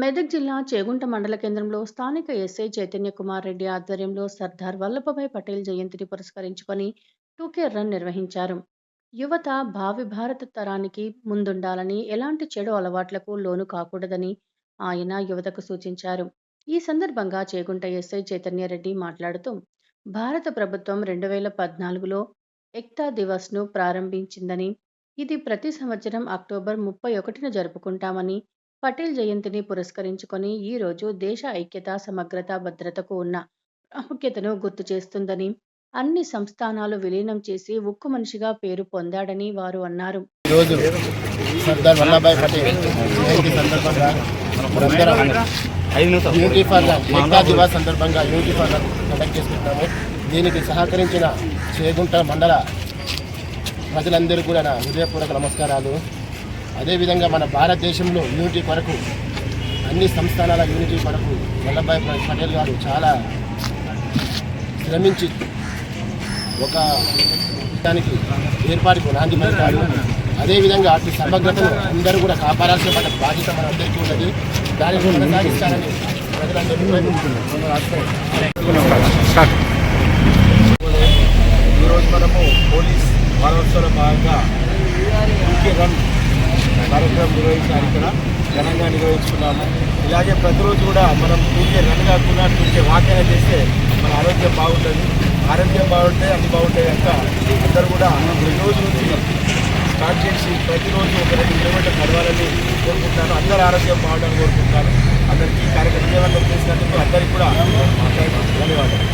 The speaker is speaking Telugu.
మెదక్ జిల్లా చేగుంట మండల కేంద్రంలో స్థానిక ఎస్ఐ చైతన్య కుమార్ రెడ్డి ఆధ్వర్యంలో సర్దార్ వల్లభభాయ్ పటేల్ జయంతిని పురస్కరించుకొని టూకే రన్ నిర్వహించారు. యువత భావి భారత తరానికి ముందుండాలని ఎలాంటి చెడు అలవాట్లకు లోను కాకూడదని ఆయన యువతకు సూచించారు. ఈ సందర్భంగా చేగుంట ఎస్ఐ చైతన్య రెడ్డి మాట్లాడుతూ భారత ప్రభుత్వం రెండు వేల పద్నాలుగులో ఎక్తా దివస్ను ప్రారంభించిందని ఇది ప్రతి సంవత్సరం అక్టోబర్ ముప్పై ఒకటిన జరుపుకుంటామని పటేల్ జయంతిని పురస్కరించుకొని ఈ రోజు దేశ ఐక్యత సమగ్రత భద్రతకు ఉన్న ప్రాముఖ్యతను గుర్తు చేస్తుందని అన్ని సంస్థానాలు విలీనం చేసి ఉక్కు మనిషిగా పేరు పొందాడని వారు అన్నారు. ఈరోజు సర్దార్ వల్లభాయ్ పటేల్ జయంతి సందర్భంగా మనందరం యూనిటీ ఫర్ ఏకతా దివాస్ సందర్భంగా యూనిటీ ఫర్ కండక్ట్ చేసుకుంటాము దీనికి సహకరించిన చేగుంట మండల ప్రజలందరూ కూడా నా హృదయపూర్వక నమస్కారాలు. అదేవిధంగా మన భారతదేశంలో యూనిటీ కొరకు అన్ని సంస్థానాల యూనిటీ కొరకు వల్లభాయ్ పటేల్ గారు చాలా శ్రమించి ఒక దానికి ఏర్పాటుకు నాంది పలికారు. అదేవిధంగా అటు సమగ్రతను అందరూ కూడా కాపాడాల్సిన మన బాధ్యత మనందరికీ ఉన్నది. దాని కొనసాగిస్తారని ప్రజలందరూ ఈరోజు మనము పోలీస్ వారోత్సవంలో భాగంగా రన్ కార్యక్రమం నిర్వహించాలి ఇక్కడ ఘనంగా నిర్వహించుకున్నాము ఇలాగే ప్రతిరోజు కూడా మనం ఊరికే రన్ కాకుండా ఊరికే వాక్ అయినా చేస్తే మన ఆరోగ్యం బాగుంటుంది. ఆరోగ్యం బాగుంటే అన్ని బాగుంటాయి కనుక అందరూ కూడా ఈ రోజు నుంచి స్టార్ట్ చేసి ప్రతిరోజు ఒక రెండు కిలోమీటర్లు నడవాలని కోరుకుంటాను. అందరు ఆరోగ్యం బాగుండాలని కోరుకుంటాను. అందరికీ ఈ కార్యక్రమం చేసినందుకు అందరికీ కూడా ధన్యవాదాలు.